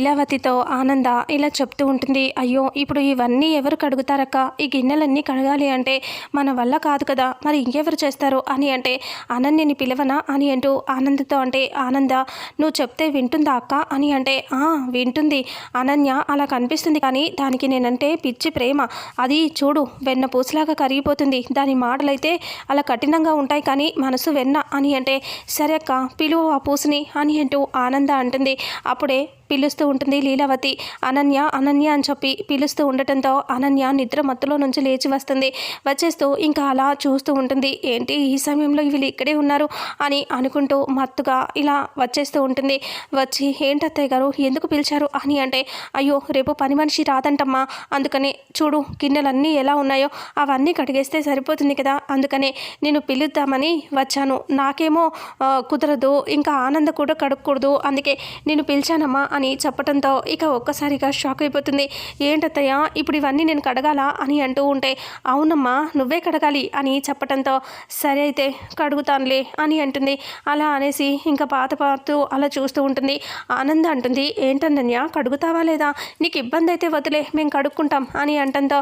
లీలావతితో ఆనంద ఇలా చెప్తూ ఉంటుంది అయ్యో ఇప్పుడు ఇవన్నీ ఎవరు కడుగుతారక్క? ఈ గిన్నెలన్నీ కడగాలి అంటే మన వల్ల కాదు కదా మరి ఇంకెవరు చేస్తారు? అని అంటే అనన్యని పిలవనా? అని అంటూ ఆనందతో అంటే ఆనంద నువ్వు చెప్తే వింటుందా అక్క? అని అంటే ఆ వింటుంది. అనన్య అలా కనిపిస్తుంది కానీ దానికి నేనంటే పిచ్చి ప్రేమ. అది చూడు వెన్న పూసలాగా కరిగిపోతుంది. దాని మాటలైతే అలా కఠినంగా ఉంటాయి కానీ మనసు వెన్న. అని అంటే సరే అక్క పిలువు ఆ పూసని. అని అంటూ ఆనంద అంటుంది. అప్పుడే పిలుస్తూ ఉంటుంది. లీలావతి అనన్య అనన్య అని చెప్పి పిలుస్తూ ఉండటంతో అనన్య నిద్ర మత్తులో నుంచి లేచి వస్తుంది. వచ్చేస్తూ ఇంకా అలా చూస్తూ ఉంటుంది. ఏంటి ఈ సమయంలో వీళ్ళు ఇక్కడే ఉన్నారు? అని అనుకుంటూ మత్తుగా ఇలా వచ్చేస్తూ ఉంటుంది. వచ్చి ఏంటత్తయ్య గారు ఎందుకు పిలిచారు? అని అంటే అయ్యో రేపు పని మనిషి రాదంటమ్మా. అందుకని చూడు గిన్నెలన్నీ ఎలా ఉన్నాయో అవన్నీ కడిగేస్తే సరిపోతుంది కదా. అందుకనే నేను పిలుద్దామని వచ్చాను. నాకేమో కుదరదు. ఇంకా ఆనంద కూడా కడుక్కూడదు అందుకే నేను పిలిచానమ్మా అని చెప్పడంతో ఇక ఒక్కసారిగా షాక్ అయిపోతుంది. ఏంటత్తయ్య ఇప్పుడు ఇవన్నీ నేను కడగాలా? అని అంటూ ఉంటే అవునమ్మా నువ్వే కడగాలి అని చెప్పడంతో సరే అయితే కడుగుతానులే అని అంటుంది. అలా అనేసి ఇంకా పాత పాతూ అలా చూస్తూ ఉంటుంది. ఆనంద అంటుంది ఏంటన్నయ్య కడుగుతావా లేదా? నీకు ఇబ్బంది అయితే వదిలే మేము కడుక్కుంటాం అని అంటంతో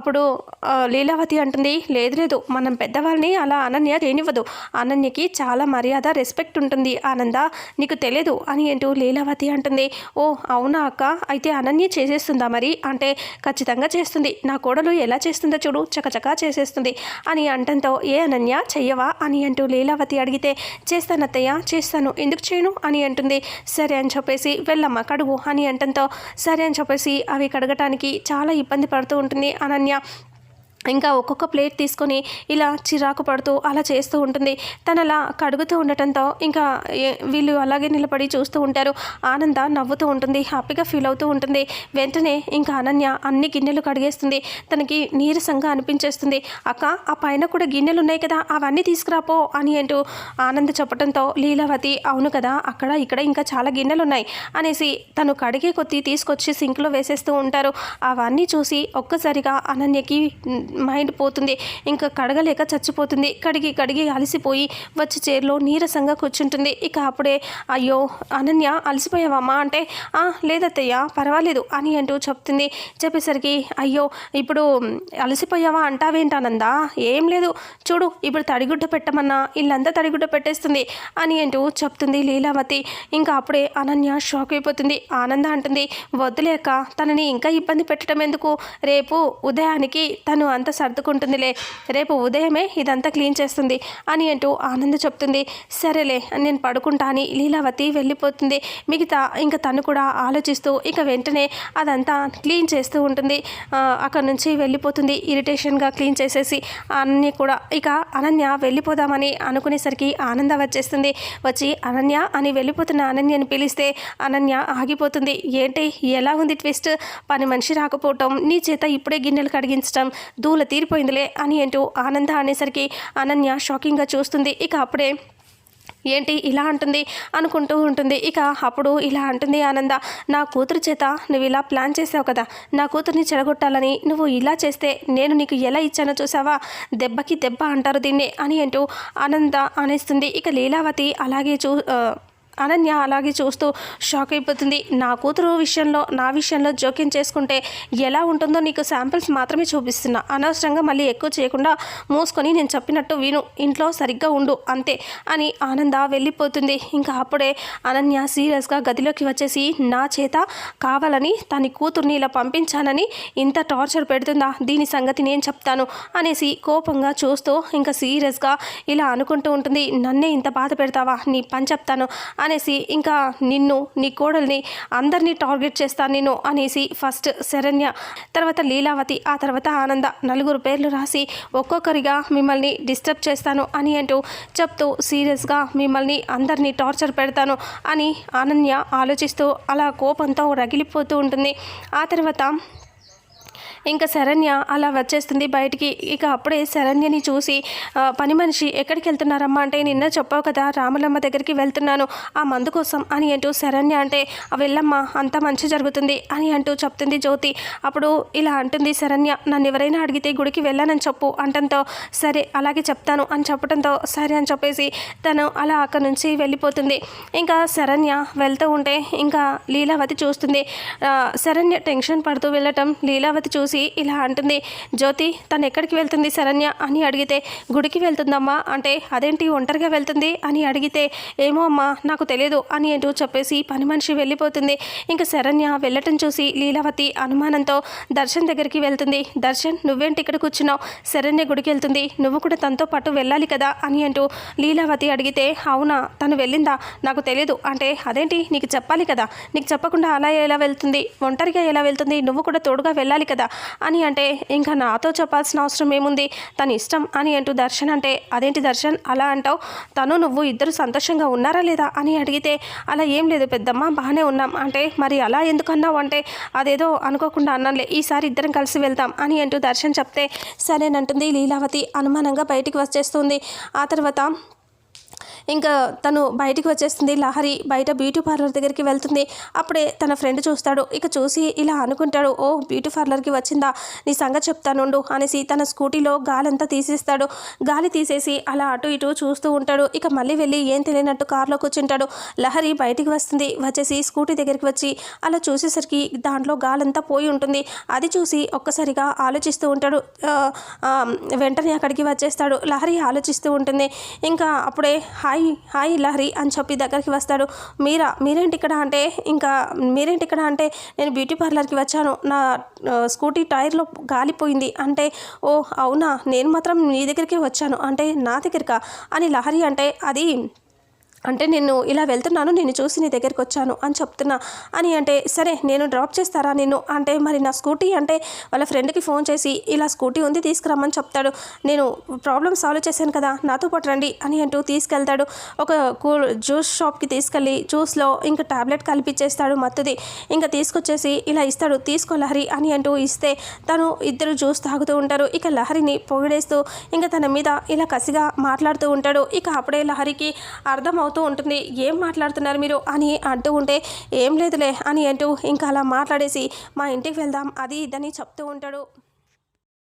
అప్పుడు లీలావతి అంటుంది లేదు లేదు మనం పెద్దవాళ్ళని అలా అనన్య చేయనివ్వదు అనన్యకి చాలా మర్యాద రెస్పెక్ట్ ఉంటుంది ఆనంద నీకు తెలియదు అని అంటూ లీలావతి అంటుంది. ఓ అవునా అక్క? అయితే అనన్య చేసేస్తుందా మరి? అంటే ఖచ్చితంగా చేస్తుంది. నా కోడలు ఎలా చేస్తుందో చూడు చకచకా చేసేస్తుంది. అని అంటంతో ఏ అనన్య చెయ్యవా? అని అంటూ లీలావతి అడిగితే చేస్తాను అత్తయ్య చేస్తాను. ఎందుకు చేయను? అని అంటుంది. సరే అని చెప్పేసి వెళ్ళమ్మా కడుగు. అని అంటంతో సరే అని చెప్పేసి అవి కడగటానికి చాలా ఇబ్బంది పడుతూ ఉంటుంది అనన్య. ఇంకా ఒక్కొక్క ప్లేట్ తీసుకొని ఇలా చిరాకు పడుతూ అలా చేస్తూ ఉంటుంది. తను అలా కడుగుతూ ఉండటంతో ఇంకా వీళ్ళు అలాగే నిలబడి చూస్తూ ఉంటారు. ఆనంద నవ్వుతూ ఉంటుంది. హ్యాపీగా ఫీల్ అవుతూ ఉంటుంది. వెంటనే ఇంకా అనన్య అన్ని గిన్నెలు కడిగేస్తుంది. తనకి నీరసంగా అనిపించేస్తుంది. అక్క ఆ పైన కూడా గిన్నెలు ఉన్నాయి కదా అవన్నీ తీసుకురాపో అని అంటూ ఆనంద చెప్పడంతో లీలావతి అవును కదా అక్కడ ఇక్కడ ఇంకా చాలా గిన్నెలు ఉన్నాయి అనేసి తను కడిగే కొద్దీ తీసుకొచ్చి సింక్లో వేసేస్తూ ఉంటారు. అవన్నీ చూసి ఒక్కసారిగా అనన్యకి మైండ్ పోతుంది ఇంకా కడగలేక చచ్చిపోతుంది. కడిగి కడిగి అలసిపోయి వచ్చి చైర్లో నీరసంగా కూర్చుంటుంది. ఇక అప్పుడే అయ్యో అనన్య అలసిపోయావమ్మా? అంటే "ఆ, లేదత్తయ్య పర్వాలేదు అని అంటూ చెప్తుంది. చెప్పేసరికి అయ్యో ఇప్పుడు అలసిపోయావా అంటావేంటానందా ఏం లేదు. చూడు ఇప్పుడు తడిగుడ్డ పెట్టమన్నా ఇల్లంతా తడిగుడ్డ పెట్టేస్తుంది అని అంటూ చెప్తుంది లీలావతి. ఇంకా అప్పుడే అనన్య షాక్ అయిపోతుంది. ఆనంద అంటుంది వద్దులేక తనని ఇంకా ఇబ్బంది పెట్టడం ఎందుకు? రేపు ఉదయానికి తను అంత సర్దుకుంటుందిలే రేపు ఉదయమే ఇదంతా క్లీన్ చేస్తుంది అని అంటూ ఆనంద చెప్తుంది. సరేలే నేను పడుకుంటా అని లీలావతి వెళ్ళిపోతుంది. మిగతా ఇంకా తను కూడా ఆలోచిస్తూ ఇక వెంటనే అదంతా క్లీన్ చేస్తూ ఉంటుంది. అక్కడ నుంచి వెళ్ళిపోతుంది ఇరిటేషన్గా క్లీన్ చేసేసి అనన్య కూడా. ఇక అనన్య వెళ్ళిపోదామని అనుకునేసరికి ఆనంద వచ్చేస్తుంది. వచ్చి అనన్య అని వెళ్ళిపోతున్న అనన్యని పిలిస్తే అనన్య ఆగిపోతుంది. ఏంటి ఎలా ఉంది ట్విస్ట్? పని మనిషి రాకపోవటం నీ చేత ఇప్పుడే గిన్నెలు కడిగించటం దూల తీరిపోయిందిలే అని అంటూ ఆనంద అనేసరికి అనన్య షాకింగ్గా చూస్తుంది. ఇక అప్పుడే ఏంటి ఇలా అంటుంది? అనుకుంటూ ఉంటుంది. ఇక అప్పుడు ఇలా అంటుంది ఆనంద. నా కూతురు చేత నువ్వు ఇలా ప్లాన్ చేసావు కదా. నా కూతుర్ని చెడగొట్టాలని నువ్వు ఇలా చేస్తే నేను నీకు ఎలా ఇచ్చానో చూసావా దెబ్బకి దెబ్బ అంటారు దీన్ని అని అంటూ ఆనంద అనేస్తుంది. ఇక లీలావతి అలాగే చూ అనన్య అలాగే చూస్తూ షాక్ అయిపోతుంది. నా కూతురు విషయంలో నా విషయంలో జోక్యం చేసుకుంటే ఎలా ఉంటుందో నీకు శాంపిల్స్ మాత్రమే చూపిస్తున్నా. అనవసరంగా మళ్ళీ ఎక్కువ చేయకుండా మూసుకొని నేను చెప్పినట్టు విను. ఇంట్లో సరిగ్గా ఉండు అంతే అని ఆనంద వెళ్ళిపోతుంది. ఇంకా అప్పుడే అనన్య సీరియస్గా గదిలోకి వచ్చేసి నా చేత కావాలని తన కూతుర్ని ఇలా పంపించానని ఇంత టార్చర్ పెడుతుందా? దీని సంగతి నేను చెప్తాను అనేసి కోపంగా చూస్తూ ఇంకా సీరియస్గా ఇలా అనుకుంటూ ఉంటుంది. నన్నే ఇంత బాధ పెడతావా? నీ పని చెప్తాను అనేసి ఇంకా నిన్ను నీ కోడల్ని అందరినీ టార్గెట్ చేస్తాను నేను అనేసి ఫస్ట్ శరణ్య తర్వాత లీలావతి ఆ తర్వాత ఆనంద నలుగురు పేర్లు రాసి ఒక్కొక్కరిగా మిమ్మల్ని డిస్టర్బ్ చేస్తాను అని అంటూ చెప్తూ సీరియస్గా మిమ్మల్ని అందరినీ టార్చర్ పెడతాను అని అనన్య ఆలోచిస్తూ అలా కోపంతో రగిలిపోతూ ఉంటుంది. ఆ తర్వాత ఇంకా శరణ్య అలా వచ్చేస్తుంది బయటికి. ఇక అప్పుడే శరణ్యని చూసి పని మనిషి ఎక్కడికి వెళ్తున్నారమ్మా? అంటే నిన్న చెప్పావు కదా రాములమ్మ దగ్గరికి వెళ్తున్నాను. ఆ మందు కోసం అని అంటూ శరణ్య అంటే "ఆ, వెళ్ళమ్మా అంతా మంచి జరుగుతుంది అని అంటూ చెప్తుంది జ్యోతి. అప్పుడు ఇలా అంటుంది శరణ్య నన్ను ఎవరైనా అడిగితే గుడికి వెళ్ళానని చెప్పు అంటంతో సరే అలాగే చెప్తాను అని చెప్పడంతో సరే అని చెప్పేసి తను అలా అక్కడి నుంచి వెళ్ళిపోతుంది. ఇంకా శరణ్య వెళ్తూ ఉంటే ఇంకా లీలావతి చూస్తుంది. శరణ్య టెన్షన్ పడుతూ వెళ్ళటం లీలావతి చూసి ఇలా అంటుంది జ్యోతి తను ఎక్కడికి వెళ్తుంది శరణ్య? అని అడిగితే గుడికి వెళ్తుందమ్మా. అంటే అదేంటి ఒంటరిగా వెళ్తుంది? అని అడిగితే ఏమో అమ్మా నాకు తెలియదు అని అంటూ చెప్పేసి పని మనిషి వెళ్ళిపోతుంది. ఇంకా శరణ్య వెళ్ళటం చూసి లీలావతి అనుమానంతో దర్శన్ దగ్గరికి వెళ్తుంది. దర్శన్ నువ్వేంటి ఇక్కడ కూర్చున్నావు? శరణ్య గుడికి వెళ్తుంది. నువ్వు కూడా తనతో పాటు వెళ్ళాలి కదా? అని అంటూ లీలావతి అడిగితే అవునా తను వెళ్ళిందా? నాకు తెలియదు. అంటే అదేంటి? నీకు చెప్పాలి కదా. నీకు చెప్పకుండా అలా ఎలా వెళ్తుంది? ఒంటరిగా ఎలా వెళ్తుంది? నువ్వు కూడా తోడుగా వెళ్ళాలి కదా. అని అంటే ఇంకా నాతో చెప్పాల్సిన అవసరం ఏముంది? తన ఇష్టం అని అంటూ దర్శన్ అంటే అదేంటి దర్శన్? అలా అంటావు? తను నువ్వు ఇద్దరు సంతోషంగా ఉన్నారా లేదా? అని అడిగితే అలా ఏం లేదు పెద్దమ్మ బాగానే ఉన్నాం. అంటే మరి అలా ఎందుకు అన్నావు? అంటే అదేదో అనుకోకుండా అన్నానులే ఈసారి ఇద్దరం కలిసి వెళ్తాం అని అంటూ దర్శన్ చెప్తే సరేనంటుంది లీలావతి అనుమానంగా బయటికి వచ్చేస్తుంది. ఆ తర్వాత ఇంకా తను బయటికి వచ్చేస్తుంది లహరి బయట బ్యూటీ పార్లర్ దగ్గరికి వెళ్తుంది. అప్పుడే తన ఫ్రెండ్ చూస్తాడు. ఇక చూసి ఇలా అనుకుంటాడు ఓ బ్యూటీ పార్లర్కి వచ్చిందా? నీ సంగతి చెప్తానుండు అనేసి తన స్కూటీలో గాలంతా తీసేస్తాడు. గాలి తీసేసి అలా అటు ఇటు చూస్తూ ఉంటాడు. ఇక మళ్ళీ వెళ్ళి ఏం తెలియనట్టు కారులో కూర్చుంటాడు. లహరి బయటికి వస్తుంది. వచ్చేసి స్కూటీ దగ్గరికి వచ్చి అలా చూసేసరికి దాంట్లో గాలంతా పోయి ఉంటుంది. అది చూసి ఒక్కసారిగా ఆలోచిస్తూ ఉంటాడు. వెంటనే అక్కడికి వచ్చేస్తాడు. లహరి ఆలోచిస్తూ ఉంటుంది. ఇంకా అప్పుడే హాయ్ హాయ్ లహరి అని చెప్పి దగ్గరికి వస్తాడు. మీరా మీరేంటి ఇక్కడ అంటే ఇంకా మీరేంటి ఇక్కడ అంటే నేను బ్యూటీ పార్లర్కి వచ్చాను. నా స్కూటీ టైర్లో గాలిపోయింది. అంటే ఓ అవునా? నేను మాత్రం నీ దగ్గరికి వచ్చాను. అంటే నా దగ్గరికా? అని లహరి అంటే అది అంటే నేను ఇలా వెళ్తున్నాను నేను చూసి నీ దగ్గరికి వచ్చాను అని చెప్తున్నా అని అంటే సరే నేను డ్రాప్ చేస్తారా నేను అంటే మరి నా స్కూటీ అంటే వాళ్ళ ఫ్రెండ్కి ఫోన్ చేసి ఇలా స్కూటీ ఉంది తీసుకురమ్మని చెప్తాడు. నేను ప్రాబ్లమ్ సాల్వ్ చేశాను కదా నాతో పాటు రండి అని అంటూ తీసుకెళ్తాడు. ఒక కూల్ జ్యూస్ షాప్కి తీసుకెళ్ళి జ్యూస్లో ఇంకా టాబ్లెట్ కలిపిచ్చేస్తాడు మత్తుది. ఇంకా తీసుకొచ్చేసి ఇలా ఇస్తాడు తీసుకో లహరి అని అంటూ ఇస్తే తను ఇద్దరు జ్యూస్ తాగుతూ ఉంటారు. ఇక లహరిని పొగిడేస్తూ ఇంకా తన మీద ఇలా కసిగా మాట్లాడుతూ ఉంటాడు. ఇక అప్పుడే లహరికి అవుతూ ఉంటుంది. ఏం మాట్లాడుతున్నారు మీరు? అని అంటూ ఉంటే ఏం లేదులే అని అంటూ ఇంకా అలా మాట్లాడేసి మా ఇంటికి వెళ్దాం అది ఇదని చెప్తూ ఉంటాడు.